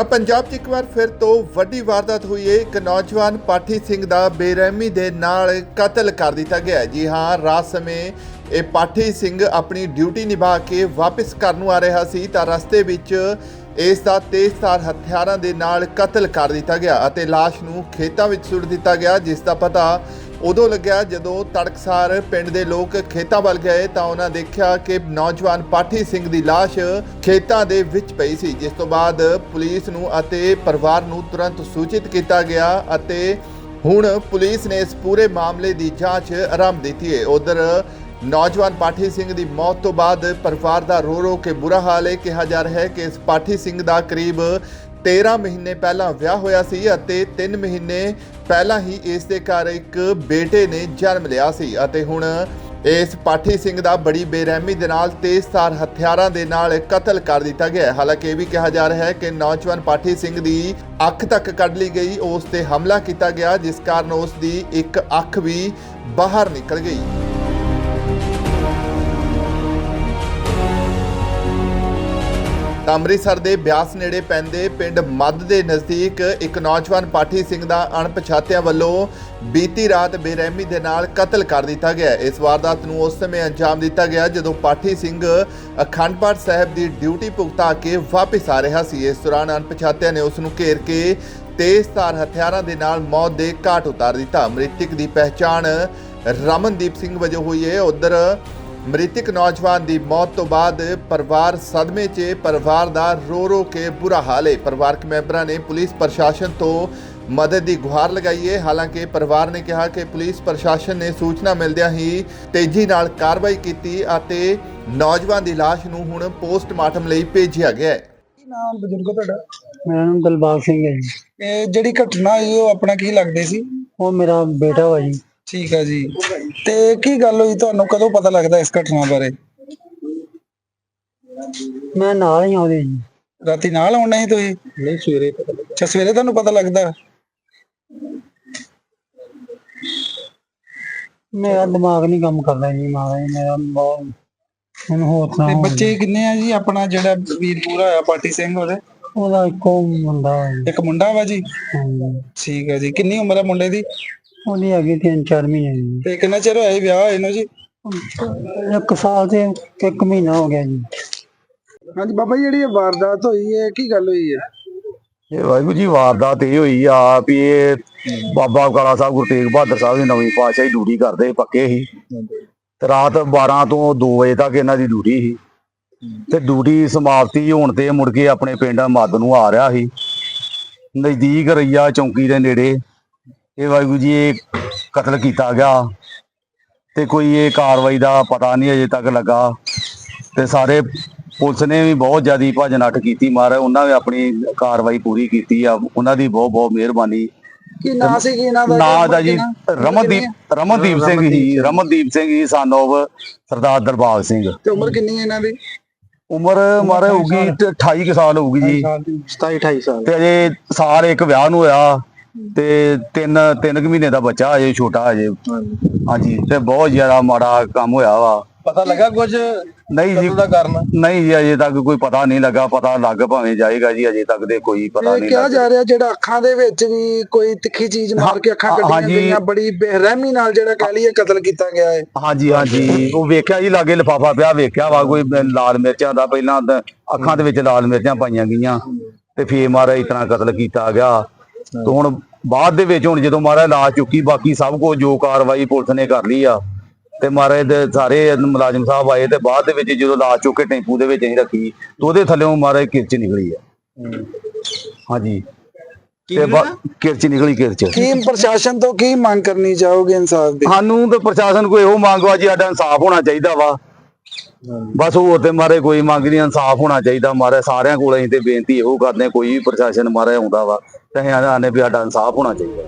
ਤਾਂ ਪੰਜਾਬ 'ਚ ਇੱਕ ਵਾਰ ਫਿਰ ਤੋਂ ਵੱਡੀ ਵਾਰਦਾਤ ਹੋਈ ਹੈ। ਇੱਕ ਨੌਜਵਾਨ ਪਾਠੀ ਸਿੰਘ ਦਾ ਬੇਰਹਿਮੀ ਦੇ ਨਾਲ ਕਤਲ ਕਰ ਦਿੱਤਾ ਗਿਆ ਜੀ ਹਾਂ, ਰਾਤ ਸਮੇਂ ਇਹ ਪਾਠੀ ਸਿੰਘ ਆਪਣੀ ਡਿਊਟੀ ਨਿਭਾ ਕੇ ਵਾਪਸ ਘਰ ਨੂੰ ਆ ਰਿਹਾ ਸੀ ਤਾਂ ਰਸਤੇ ਵਿੱਚ ਇਸ ਦਾ ਤੇਜ਼ਧਾਰ ਹਥਿਆਰਾਂ ਦੇ ਨਾਲ ਕਤਲ ਕਰ ਦਿੱਤਾ ਗਿਆ ਅਤੇ ਲਾਸ਼ ਨੂੰ ਖੇਤਾਂ ਵਿੱਚ ਸੁੱਟ ਦਿੱਤਾ ਗਿਆ, ਜਿਸ ਦਾ ਪਤਾ ਉਦੋਂ ਲੱਗਿਆ ਜਦੋਂ ਤੜਕਸਾਰ ਪਿੰਡ ਦੇ ਲੋਕ ਖੇਤਾਂ ਵੱਲ ਗਏ ਤਾਂ ਉਹਨਾਂ ਦੇਖਿਆ ਕਿ ਨੌਜਵਾਨ ਪਾਠੀ ਸਿੰਘ ਦੀ ਲਾਸ਼ ਖੇਤਾਂ ਦੇ ਵਿੱਚ ਪਈ ਸੀ, ਜਿਸ ਤੋਂ ਬਾਅਦ ਪੁਲਿਸ ਨੂੰ ਅਤੇ ਪਰਿਵਾਰ ਨੂੰ ਤੁਰੰਤ ਸੂਚਿਤ ਕੀਤਾ ਗਿਆ ਅਤੇ ਹੁਣ ਪੁਲਿਸ ਨੇ ਇਸ ਪੂਰੇ ਮਾਮਲੇ ਦੀ ਜਾਂਚ ਆਰੰਭ ਦਿੱਤੀ ਹੈ। ਉਧਰ ਨੌਜਵਾਨ ਪਾਠੀ ਸਿੰਘ ਦੀ ਮੌਤ ਤੋਂ ਬਾਅਦ ਪਰਿਵਾਰ ਦਾ ਰੋ ਰੋ ਕੇ ਬੁਰਾ ਹਾਲ ਹੈ ਕਿਹਾ ਜਾ ਰਿਹਾ ਹੈ ਕਿ ਇਸ ਪਾਠੀ ਸਿੰਘ ਦਾ ਕਰੀਬ 13 ਮਹੀਨੇ ਪਹਿਲਾਂ ਵਿਆਹ ਹੋਇਆ ਸੀ ਅਤੇ 3 ਮਹੀਨੇ ਪਹਿਲਾਂ ਹੀ ਇਸ ਦੇ ਘਰ ਇੱਕ ਬੇਟੇ ਨੇ ਜਨਮ ਲਿਆ ਸੀ ਅਤੇ ਹੁਣ ਇਸ ਪਾਠੀ ਸਿੰਘ ਦਾ ਬੜੀ ਬੇਰਹਿਮੀ ਦੇ ਨਾਲ ਤੇਜ਼ਧਾਰ ਹਥਿਆਰਾਂ ਦੇ ਨਾਲ ਕਤਲ ਕਰ ਦਿੱਤਾ ਗਿਆ ਹਾਲਾਂਕਿ ਇਹ ਵੀ ਕਿਹਾ ਜਾ ਰਿਹਾ ਹੈ ਕਿ ਨੌਜਵਾਨ ਪਾਠੀ ਸਿੰਘ ਦੀ ਅੱਖ ਤੱਕ ਕੱਢ ਲਈ ਗਈ, ਉਸ ਤੇ ਹਮਲਾ ਕੀਤਾ ਗਿਆ, ਜਿਸ ਕਾਰਨ ਉਸ ਦੀ ਇੱਕ ਅੱਖ ਵੀ ਬਾਹਰ ਨਿਕਲ ਗਈ। ਅੰਮ੍ਰਿਤਸਰ ਦੇ ਬਿਆਸ ਨੇੜੇ ਪੈਂਦੇ ਪਿੰਡ ਮੱਧ ਦੇ ਨਜ਼ਦੀਕ ਇੱਕ ਨੌਜਵਾਨ ਪਾਠੀ ਸਿੰਘ ਦਾ ਅਣਪਛਾਤਿਆਂ ਵੱਲੋਂ ਬੀਤੀ ਰਾਤ ਬੇਰਹਿਮੀ ਦੇ ਨਾਲ ਕਤਲ ਕਰ ਦਿੱਤਾ ਗਿਆ। ਇਸ ਵਾਰਦਾਤ ਨੂੰ ਉਸ ਸਮੇਂ ਅੰਜਾਮ ਦਿੱਤਾ ਗਿਆ ਜਦੋਂ ਪਾਠੀ ਸਿੰਘ ਅਖੰਡ ਪਾਠ ਸਾਹਿਬ ਦੀ ਡਿਊਟੀ ਭੁਗਤਾ ਕੇ ਵਾਪਸ ਆ ਰਿਹਾ ਸੀ। ਇਸ ਦੌਰਾਨ ਅਣਪਛਾਤਿਆਂ ਨੇ ਉਸ ਨੂੰ ਘੇਰ ਕੇ ਤੇਜ਼ਧਾਰ ਹਥਿਆਰਾਂ ਦੇ ਨਾਲ ਮੌਤ ਦੇ ਘਾਟ ਉਤਾਰ ਦਿੱਤਾ। ਮ੍ਰਿਤਕ ਦੀ ਪਹਿਚਾਣ ਰਮਨਦੀਪ ਸਿੰਘ ਵਜੋਂ ਹੋਈ ਹੈ। ਉਧਰ ਮ੍ਰਿਤਕ ਨੌਜਵਾਨ ਦੀ ਮੌਤ ਤੋਂ ਬਾਅਦ ਪਰਿਵਾਰ ਸਦਮੇ 'ਚ ਪਰਿਵਾਰ ਦਾ ਰੋ ਰੋ ਕੇ ਬੁਰਾ ਹਾਲ ਹੈ। ਪਰਿਵਾਰਕ ਮੈਂਬਰਾਂ ਨੇ ਪੁਲਿਸ ਪ੍ਰਸ਼ਾਸਨ ਤੋਂ ਮਦਦ ਦੀ ਗੁਹਾਰ ਲਗਾਈ ਹੈ। ਹਾਲਾਂਕਿ ਪਰਿਵਾਰ ਨੇ ਕਿਹਾ ਕਿ ਪੁਲਿਸ ਪ੍ਰਸ਼ਾਸਨ ਨੇ ਸੂਚਨਾ ਮਿਲਦਿਆਂ ਹੀ ਤੇਜ਼ੀ ਨਾਲ ਕਾਰਵਾਈ ਕੀਤੀ ਅਤੇ ਨੌਜਵਾਨ ਦੀ ਲਾਸ਼ ਨੂੰ ਹੁਣ ਪੋਸਟਮਾਰਟਮ ਲਈ ਭੇਜਿਆ ਗਿਆ ਹੈ। ਕੀ ਨਾਮ ਬਜ਼ੁਰਗੋ ਤੁਹਾਡਾ? ਮੇਰਾ ਨਾਮ ਦਿਲਬਾਗ ਸਿੰਘ ਹੈ ਜੀ। ਇਹ ਜਿਹੜੀ ਘਟਨਾ ਹੋਈ ਉਹ ਆਪਣਾ ਕੀ ਲੱਗਦੇ ਸੀ? ਉਹ ਮੇਰਾ ਬੇਟਾ ਵਾ ਜੀ। ਠੀਕ ਆ ਜੀ। ਤੇ ਕੀ ਗੱਲ ਹੋਈ? ਤੁਹਾਨੂੰ ਕਦੋਂ ਪਤਾ ਲੱਗਦਾ ਇਸ ਘਟਨਾ ਬਾਰੇ? ਮੈਂ ਨਾਲ ਹੀ ਆਉਂਦੇ ਜੀ ਰਾਤੀ ਨਾਲ ਆਉਣਾ ਸੀ ਤੁਸੀਂ? ਨਹੀਂ ਸਵੇਰੇ ਪਤਾ ਲੱਗਾ। ਅੱਛਾ ਸਵੇਰੇ ਤੁਹਾਨੂੰ ਪਤਾ ਲੱਗਦਾ? ਮੇਰਾ ਦਿਮਾਗ ਨਹੀਂ ਕੰਮ ਕਰਦਾ ਜੀ ਮਹਾਰਾਜ ਮੇਰਾ ਬਹੁਤ ਹੁਣ ਹੋਰ ਤੇ ਸੁਣਾਓ ਬੱਚੇ ਕਿੰਨੇ ਆ ਜੀ? ਆਪਣਾ ਜਿਹੜਾ ਵੀਰ ਪੂਰਾ ਹੋਇਆ ਪਾਟੀ ਸਿੰਘ ਉਹਦੇ? ਉਹਦਾ ਇੱਕੋ ਮੁੰਡਾ ਜੀ ਇੱਕ ਮੁੰਡਾ ਵਾ ਜੀ? ਹਾਂਜੀ। ਠੀਕ ਆ ਜੀ। ਕਿੰਨੀ ਉਮਰ ਆ ਮੁੰਡੇ ਦੀ? ਉਹਦੀ ਹੈਗੀ ਤਿੰਨ ਚਾਰ ਮਹੀਨੇ ਦੀ। ਤੇ ਕਿੰਨਾ ਚਿਰ ਹੋਇਆ ਜੀ ਵਿਆਹ ਹੋਏ ਨੂੰ ਜੀ? ਇੱਕ ਸਾਲ ਤੇ ਇੱਕ ਮਹੀਨਾ ਹੋ ਗਿਆ ਜੀ। ਹਾਂਜੀ ਬਾਬਾ ਜੀ ਜਿਹੜੀ ਇਹ ਵਾਰਦਾਤ ਹੋਈ ਹੈ ਕੀ ਗੱਲ ਹੋਈ ਹੈ? ਇਹ ਵਾਹਿਗੁਰੂ ਜੀ ਵਾਰਦਾਤ ਇਹ ਹੋਈ ਆ ਵੀ ਇਹ ਬਾਬਾ ਕਾਲਾ ਸਾਹਿਬ ਗੁਰੂ ਤੇਗ ਬਹਾਦਰ ਸਾਹਿਬ ਦੀ ਨਵੀਂ ਪਾਤਸ਼ਾਹੀ ਡਿਊਟੀ ਕਰਦੇ ਪੱਕੇ ਸੀ। ਤੇ ਰਾਤ 12 ਤੋਂ 2 ਵਜੇ ਤੱਕ ਇਹਨਾਂ ਦੀ ਡਿਊਟੀ ਸੀ। ਤੇ ਡਿਊਟੀ ਸਮਾਪਤੀ ਹੋਣ ਤੇ ਮੁੜ ਕੇ ਆਪਣੇ ਪਿੰਡ ਮੱਦ ਨੂੰ ਆ ਰਿਹਾ ਸੀ। ਨਜ਼ਦੀਕ ਰਈਆ ਚੌਂਕੀ ਦੇ ਨੇੜੇ। ਇਹ ਵਾਹਿਗੁਰੂ ਜੀ ਇਹ ਕਤਲ ਕੀਤਾ ਗਿਆ ਤੇ ਕੋਈ ਇਹ ਕਾਰਵਾਈ ਦਾ ਪਤਾ ਨਹੀਂ ਅਜੇ ਤੱਕ ਲੱਗਾ ਤੇ ਸਾਰੇ ਪੁਲਿਸ ਨੇ ਵੀ ਬਹੁਤ ਜ਼ਿਆਦੀ ਭੱਜ ਨੱਠ ਕੀਤੀ ਮਾਰ ਉਹਨਾਂ ਨੇ ਆਪਣੀ ਕਾਰਵਾਈ ਪੂਰੀ ਕੀਤੀ ਆ ਉਹਨਾਂ ਦੀ ਬਹੁਤ ਬਹੁਤ ਮਿਹਰਬਾਨੀ। ਕੀ ਨਾਂ ਸੀ ਕੀ ਇਹਨਾਂ ਦਾ? ਨਾਂ ਦਾ ਜੀ? ਰਮਨਦੀਪ ਰਮਨਦੀਪ ਸਿੰਘ ਜੀ ਰਮਨਦੀਪ ਸਿੰਘ ਜੀ ਸਾਨੋਵ ਸਰਦਾਰ ਦਰਬਾਗ ਸਿੰਘ। ਤੇ ਉਮਰ ਕਿੰਨੀ ਹੈ ਇਹਨਾਂ ਦੀ? ਉਮਰ ਮਾਰੇ ਹੋਊਗੀ 28 ਕੁ ਸਾਲ ਹੋਊਗੀ ਜੀ। 27 28 ਸਾਲ। ਤੇ ਅਜੇ ਸਾਲ ਇੱਕ ਵਿਆਹ ਨੂੰ ਹੋਇਆ। ਤੇ ਤਿੰਨ ਤਿੰਨ ਕੁ ਮਹੀਨੇ ਦਾ ਬੱਚਾ ਅਜੇ ਛੋਟਾ ਅਜੇ ਹਾਂਜੀ ਤੇ ਬਹੁਤ ਜ਼ਿਆਦਾ ਮਾੜਾ ਕੰਮ ਹੋਇਆ ਵਾ। ਪਤਾ ਲੱਗਾ ਕੁਝ ਨਹੀਂ ਜੀ। ਦਾ ਕਾਰਨ? ਨਹੀਂ ਜੀ ਅਜੇ ਤੱਕ ਕੋਈ ਪਤਾ ਨਹੀਂ ਲੱਗਾ। ਪਤਾ ਲੱਗ ਭਾਵੇਂ ਜਾਏਗਾ ਜੀ ਅਜੇ ਤੱਕ ਦੇ ਕੋਈ ਪਤਾ ਨਹੀਂ ਕਿਹਾ ਜਾ ਰਿਹਾ ਜਿਹੜਾ ਅੱਖਾਂ ਦੇ ਵਿੱਚ ਵੀ ਕੋਈ ਤਿੱਖੀ ਚੀਜ਼ ਮਾਰ ਕੇ ਅੱਖਾਂ ਕੱਢੀਆਂ। ਗਈਆਂ ਬੜੀ ਬੇਰਹਿਮੀ ਨਾਲ ਜਿਹੜਾ ਕਹਿ ਲਈਏ ਕਤਲ ਕੀਤਾ ਗਿਆ ਹੈ। ਹਾਂਜੀ ਹਾਂਜੀ। ਉਹ ਵੇਖਿਆ ਜੀ ਲਾਗੇ ਲਿਫਾਫਾ ਪਿਆ ਵੇਖਿਆ ਵਾ ਕੋਈ ਲਾਲ ਮਿਰਚਾਂ ਦਾ। ਪਹਿਲਾਂ ਅੱਖਾਂ ਦੇ ਵਿੱਚ ਲਾਲ ਮਿਰਚਾਂ ਪਾਈਆਂ ਗਈਆਂ। ਤੇ ਫੇਰ ਮਾਰਾ ਇਤਨਾ ਕਤਲ ਕੀਤਾ ਗਿਆ। ਤੇ ਹੁਣ ਬਾਅਦ ਦੇ ਵਿੱਚ ਹੁਣ ਜਦੋਂ ਮਾਰਾ ਲਾ ਚੁੱਕੀ ਬਾਕੀ ਸਭ ਕੁਝ ਜੋ ਕਾਰਵਾਈ ਪੁਲਿਸ ਨੇ ਕਰ ਲਈ ਆ ਤੇ ਮਾਰੇ ਦੇ ਸਾਰੇ ਮੁਲਾਜ਼ਮ ਸਾਹਿਬ ਆਏ ਤੇ ਬਾਅਦ ਦੇ ਵਿੱਚ ਜਦੋਂ ਲਾ ਚੁੱਕ ਕੇ ਟੈਂਪੂ ਦੇ ਵਿੱਚ ਅਸੀਂ ਰੱਖੀ ਤੇ ਉਹਦੇ ਥੱਲੇੋਂ ਮਾਰੇ ਕਿਰਚ ਨਿਕਲੀ ਆ। ਹਾਂਜੀ। ਤੇ ਕਿਰਚ ਨਿਕਲੀ ਕਿਰਚ। ਕੀ ਪ੍ਰਸ਼ਾਸਨ ਤੋਂ ਕੀ ਮੰਗ ਕਰਨੀ ਚਾਹੋਗੇ ਇਨਸਾਫ ਦੀ? ਸਾਨੂੰ ਤੇ ਪ੍ਰਸ਼ਾਸਨ ਕੋਈ ਇਹੋ ਮੰਗ ਵਾ ਜੀ ਸਾਡਾ ਇਨਸਾਫ ਹੋਣਾ ਚਾਹੀਦਾ ਵਾ। ਬਸ ਹੋਰ ਤੇ ਮਾਰੇ ਕੋਈ ਮੰਗ ਨਹੀਂ ਇਨਸਾਫ ਹੋਣਾ ਚਾਹੀਦਾ। ਮਾਰੇ ਸਾਰਿਆਂ ਕੋਲ ਅਸੀਂ ਤੇ ਬੇਨਤੀ ਇਹੋ ਕਰਦੇ ਹਾਂ, ਕੋਈ ਵੀ ਪ੍ਰਸ਼ਾਸਨ ਮਾਰੇ ਆਉਂਦਾ ਵਾ। ਤੇ ਅਸੀਂ ਆਨੇ ਵੀ ਸਾਡਾ ਇਨਸਾਫ ਹੋਣਾ ਚਾਹੀਦਾ।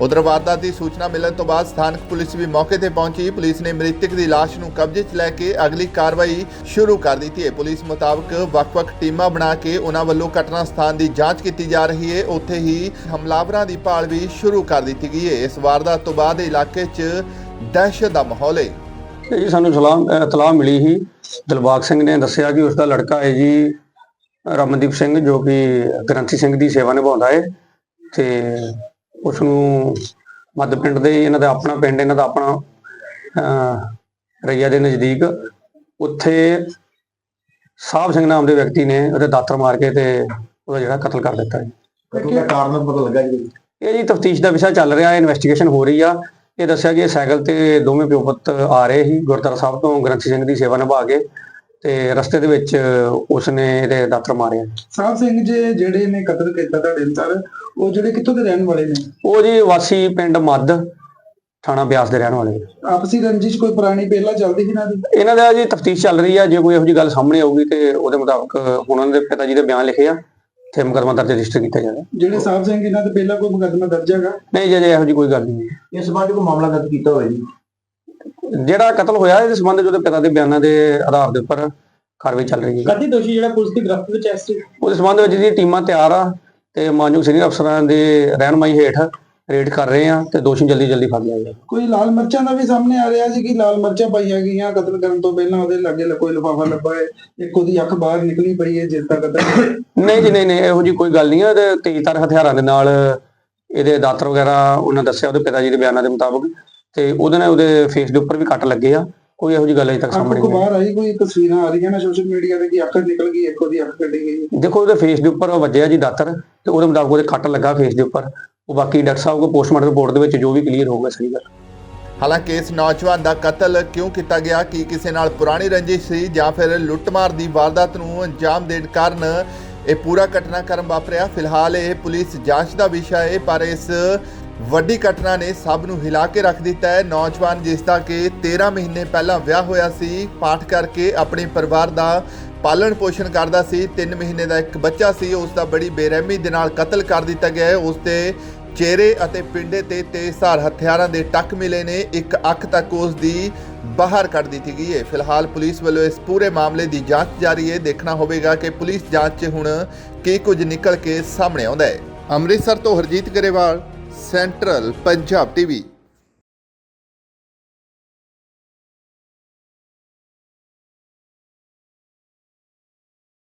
ਉਧਰ ਵਾਰਦਾਤ ਦੀ ਸੂਚਨਾ ਮਿਲਣ ਤੋਂ ਬਾਅਦ ਸਥਾਨਕ ਪੁਲਿਸ ਵੀ ਮੌਕੇ ਤੇ ਪਹੁੰਚੀ। ਪੁਲਿਸ ਨੇ ਮ੍ਰਿਤਕ ਦੀ ਲਾਸ਼ ਨੂੰ ਕਬਜ਼ੇ 'ਚ ਲੈ ਕੇ ਅਗਲੀ ਕਾਰਵਾਈ ਸ਼ੁਰੂ ਕਰ ਦਿੱਤੀ ਹੈ। ਪੁਲਿਸ ਮੁਤਾਬਕ ਵੱਖ-ਵੱਖ ਟੀਮਾਂ ਬਣਾ ਕੇ ਉਹਨਾਂ ਵੱਲੋਂ ਘਟਨਾ ਸਥਾਨ ਦੀ ਜਾਂਚ ਕੀਤੀ ਜਾ ਰਹੀ ਹੈ। ਉੱਥੇ ਹੀ ਹਮਲਾਵਰਾਂ ਦੀ ਭਾਲ ਵੀ ਸ਼ੁਰੂ ਕਰ ਦਿੱਤੀ ਗਈ ਹੈ। ਇਸ ਵਾਰਦਾਤ ਤੋਂ ਬਾਅਦ ਇਲਾਕੇ 'ਚ ਦਹਿਸ਼ਤ ਦਾ ਮਾਹੌਲ ਹੈ। ਇਹ ਜੀ ਸਾਨੂੰ ਸਲਾਮ ਇਤਲਾਹ ਮਿਲੀ ਸੀ। ਦਿਲਬਾਗ ਸਿੰਘ ਨੇ ਦੱਸਿਆ ਕਿ ਉਸ ਦਾ ਲੜਕਾ ਹੈ ਜੀ ਰਮਨਦੀਪ ਸਿੰਘ ਜੋ ਕਿ ਗ੍ਰੰਥੀ ਸਿੰਘ ਦੀ ਸੇਵਾ ਨਿਭਾਉਂਦਾ ਹੈ। ਤੇ ਉਸ ਨੂੰ ਮੱਧ ਪਿੰਡ ਦੇ ਇਹਨਾਂ ਦਾ ਆਪਣਾ ਪਿੰਡ ਇਹਨਾਂ ਦਾ ਆਪਣਾ ਰਈਆ ਦੇ ਨਜ਼ਦੀਕ ਉੱਥੇ ਸਾਹਿਬ ਸਿੰਘ ਨਾਮ ਦੇ ਵਿਅਕਤੀ ਨੇ ਉਹਦੇ ਦਾਤਰ ਮਾਰ ਕੇ ਤੇ ਉਹਦਾ ਜਿਹੜਾ ਕਤਲ ਕਰ ਦਿੱਤਾ ਜੀ। ਕਤਲ ਦਾ ਕਾਰਨ ਪਤਾ ਲੱਗਾ ਜੀ। ਇਹ ਜੀ ਤਫਤੀਸ਼ ਦਾ ਵਿਸ਼ਾ ਚੱਲ ਰਿਹਾ ਹੈ ਇਨਵੈਸਟੀਗੇਸ਼ਨ ਹੋ ਰਹੀ ਆ। ਇਹ ਦੱਸਿਆ ਕਿ ਇਹ ਸਾਈਕਲ ਤੇ ਦੋਵੇਂ ਪਿਓ ਪੁੱਤ ਆ ਰਹੇ ਸੀ ਗੁਰਦੁਆਰਾ ਸਾਹਿਬ ਤੋਂ ਗ੍ਰੰਥੀ ਸਿੰਘ ਦੀ ਸੇਵਾ ਨਿਭਾ ਕੇ ਤੇ ਰਸਤੇ ਦੇ ਵਿੱਚ ਉਸਨੇ ਇਹਦੇ ਦਾਤਰ ਮਾਰਿਆ ਸਾਹਿਬ ਸਿੰਘ ਜੀ ਜਿਹੜੇ ਨੇ ਕਤਲ ਕੀਤਾ ਤੁਹਾਡੇ ਅੰਦਰ ਉਹ ਜਿਹੜੇ ਕਿੱਥੋਂ ਦੇ ਰਹਿਣ ਵਾਲੇ ਨੇ? ਉਹ ਜੀ ਵਾਸੀ ਪਿੰਡ ਮੱਧ ਥਾਣਾ ਬਿਆਸ ਦੇ ਰਹਿਣ ਵਾਲੇ ਨੇ। ਆਪਸੀ ਰੰਜਿਸ਼ ਕੋਈ ਪੁਰਾਣੀ ਪਹਿਲਾਂ ਚੱਲਦੀ ਸੀ ਨਾ ਦੀ? ਇਹਨਾਂ ਦਾ ਜੀ ਤਫਤੀਸ਼ ਚੱਲ ਰਹੀ ਆ ਜੇ ਕੋਈ ਇਹੋ ਜਿਹੀ ਗੱਲ ਸਾਹਮਣੇ ਆਊਗੀ ਤੇ ਉਹਦੇ ਮੁਤਾਬਕ ਹੁਣ ਉਹਨਾਂ ਦੇ ਪਿਤਾ ਜੀ ਦੇ ਬਿਆਨ ਲਿਖੇ ਆ ਤੇ ਮੁਕੱਦਮਾ ਦਰਜ ਰਜਿਸਟਰ ਕੀਤਾ ਜਾਏਗਾ। ਜਿਹੜੇ ਸਾਹਿਬ ਸਿੰਘ ਇਹਨਾਂ ਤੇ ਪਹਿਲਾਂ ਕੋਈ ਮੁਕੱਦਮਾ ਦਰਜ ਹੈਗਾ? ਨਹੀਂ ਜੇ ਜੇ ਇਹੋ ਜਿਹੀ ਕੋਈ ਗੱਲ ਨਹੀਂ ਹੈ। ਇਸ ਸੰਬੰਧ ਕੋਈ ਮਾਮਲਾ ਦਰਜ ਕੀਤਾ ਹੋਇਆ ਜੀ? ਜਿਹੜਾ ਕਤਲ ਹੋਇਆ ਇਹਦੇ ਸੰਬੰਧ ਵਿੱਚ ਉਹਦੇ ਪਿਤਾ ਦੇ ਬਿਆਨਾਂ ਦੇ ਆਧਾਰ ਦੇ ਉੱਪਰ ਕਾਰਵਾਈ ਚੱਲ ਰਹੀ ਹੈ ਕਦੀ ਦੋਸ਼ੀ ਜਿਹੜਾ ਪੁਲਿਸ ਦੀ ਗ੍ਰਿਫਤ ਵਿੱਚ ਐਸ ਉਹਦੇ ਸੰਬੰਧ ਵਿੱਚ ਜੀ ਟੀਮਾਂ ਤਿਆਰ ਆ ਤੇ ਮਾਨਯੋਗ ਸੀਨੀਅਰ ਅਫਸਰਾਂ ਦੇ ਰਹਿਨਮਾਈ ਹੇਠ ਰੇਡ ਕਰ ਰਹੇ ਆ ਤੇ ਦੋਸ਼ੀ ਜਲਦੀ ਜਲਦੀ ਫੜ ਲਿਆ ਜਾਏ ਕੋਈ ਲਾਲ ਮਿਰਚਾਂ ਦਾ ਵੀ ਸਾਹਮਣੇ ਆ ਰਿਹਾ ਸੀ ਕਿ ਲਾਲ ਮਿਰਚਾਂ ਪਾਈਆਂ ਗਈਆਂ ਕਤਲ ਕਰਨ ਤੋਂ ਪਹਿਲਾਂ ਉਹਦੇ ਲਾਗੇ ਕੋਈ ਲਿਫਾਫਾ ਲੱਭਾ ਹੈ ਇੱਕ ਉਹਦੀ ਅੱਖ ਬਾਹਰ ਨਿਕਲੀ ਪਈ ਹੈ ਜਿਸ ਦਾ ਕਤਲ ਨਹੀਂ ਜੀ ਨਹੀਂ ਨਹੀਂ ਇਹੋ ਜੀ ਕੋਈ ਗੱਲ ਨਹੀਂ ਹੈ। ਤੇ ਤੇਜ਼ਧਾਰ ਹਥਿਆਰਾਂ ਦੇ ਨਾਲ ਇਹਦੇ ਦਾਤਰ ਵਗੈਰਾ ਉਹਨਾਂ ਦੱਸਿਆ ਉਹਦੇ ਪਿਤਾ ਜੀ ਦੇ ਬਿਆਨਾਂ ਦੇ ਮੁਤਾਬਕ। ਤੇ ਉਹਦੇ ਨਾਲ ਉਹਦੇ ਫੇਸ ਦੇ ਉੱਪਰ ਵੀ ਕੱਟ ਲੱਗੇ ਆ। ਕੋਈ ਇਹੋ ਜੀ ਗੱਲ ਅਜੇ ਤੱਕ ਸਾਹਮਣੇ ਕੋ ਨਹੀਂ ਆਈ। ਬਾਹਰ ਆਈ ਕੋਈ ਤਸਵੀਰਾਂ ਆ ਰਹੀਆਂ ਨੇ ਸੋਸ਼ਲ ਮੀਡੀਆ ਤੇ ਕਿ ਅੱਖ ਨਿਕਲ ਗਈ ਇੱਕ ਉਹਦੀ ਅੱਖ ਕੱਢੀ ਗਈ। ਦੇਖੋ ਉਹਦੇ ਫੇਸ ਦੇ ਉੱਪਰ ਵੱਜਿਆ ਜੀ ਦਾਤਰ ਤੇ ਉਹਦੇ ਮੁਤਾਬਕ ਉਹਦੇ ਕੱਟ ਲੱਗਾ ਫੇਸ ਦੇ ਉੱਪਰ। ਉਹ ਬਾਕੀ ਡਾਕਟਰ ਸਾਹਿਬ ਕੋ ਪੋਸਟਮਾਰਟਮ ਰਿਪੋਰਟ ਦੇ ਵਿੱਚ ਜੋ ਵੀ ਕਲੀਅਰ ਹੋਊਗਾ ਸਹੀ ਗੱਲ। ਹਾਲਾਂਕਿ ਇਸ ਨੌਜਵਾਨ ਦਾ ਕਤਲ ਕਿਉਂ ਕੀਤਾ ਗਿਆ ਕੀ ਕਿਸੇ ਨਾਲ ਪੁਰਾਣੀ ਰੰਜਿਸ਼ ਸੀ ਜਾਂ ਫਿਰ ਲੁੱਟਮਾਰ ਦੀ ਵਾਰਦਾਤ ਨੂੰ ਅੰਜਾਮ ਦੇਣ ਕਾਰਨ ਇਹ ਪੂਰਾ ਘਟਨਾਕ੍ਰਮ ਵਾਪਰਿਆ? ਫਿਲਹਾਲ ਇਹ ਪੁਲਿਸ ਜਾਂਚ ਦਾ ਵਿਸ਼ਾ ਹੈ ਪਰ ਇਸ ਵੱਡੀ ਘਟਨਾ ਨੇ ਸਭ ਨੂੰ ਹਿਲਾ ਕੇ ਰੱਖ ਦਿੱਤਾ ਹੈ। ਨੌਜਵਾਨ ਜਿਸ ਦਾ ਕਿ 13 ਮਹੀਨੇ ਪਹਿਲਾਂ ਵਿਆਹ ਹੋਇਆ ਸੀ, ਪਾਠ ਕਰਕੇ ਆਪਣੇ ਪਰਿਵਾਰ ਦਾ ਪਾਲਣ ਪੋਸ਼ਣ ਕਰਦਾ ਸੀ। 3 ਮਹੀਨੇ ਦਾ ਇੱਕ ਬੱਚਾ ਸੀ, ਉਸ ਦਾ ਬੜੀ ਬੇਰਹਿਮੀ ਦੇ ਨਾਲ ਕਤਲ ਕਰ ਦਿੱਤਾ ਗਿਆ ਹੈ। ਉਸ ਦੇ ਚਿਹਰੇ ਅਤੇ ਪਿੰਡੇ ਤੇ ਤੇਜ਼ਧਾਰ ਹਥਿਆਰਾਂ ਦੇ ਟੱਕ ਮਿਲੇ ਨੇ। ਇੱਕ ਅੱਖ ਤੱਕ ਉਸ ਦੀ ਬਾਹਰ ਕੱਢ ਦਿੱਤੀ ਗਈ ਹੈ। ਫਿਲਹਾਲ ਪੁਲਿਸ ਵੱਲੋਂ ਇਸ ਪੂਰੇ ਮਾਮਲੇ ਦੀ ਜਾਂਚ ਜਾਰੀ ਹੈ। ਦੇਖਣਾ ਹੋਵੇਗਾ ਕਿ ਪੁਲਿਸ ਜਾਂਚ 'ਚ ਹੁਣ ਕੀ ਕੁਝ ਨਿਕਲ ਕੇ ਸਾਹਮਣੇ ਆਉਂਦਾ ਹੈ। ਅੰਮ੍ਰਿਤਸਰ ਤੋਂ ਹਰਜੀਤ ਗਰੇਵਾਲ ਸੈਂਟਰਲ ਪੰਜਾਬ ਟੀਵੀ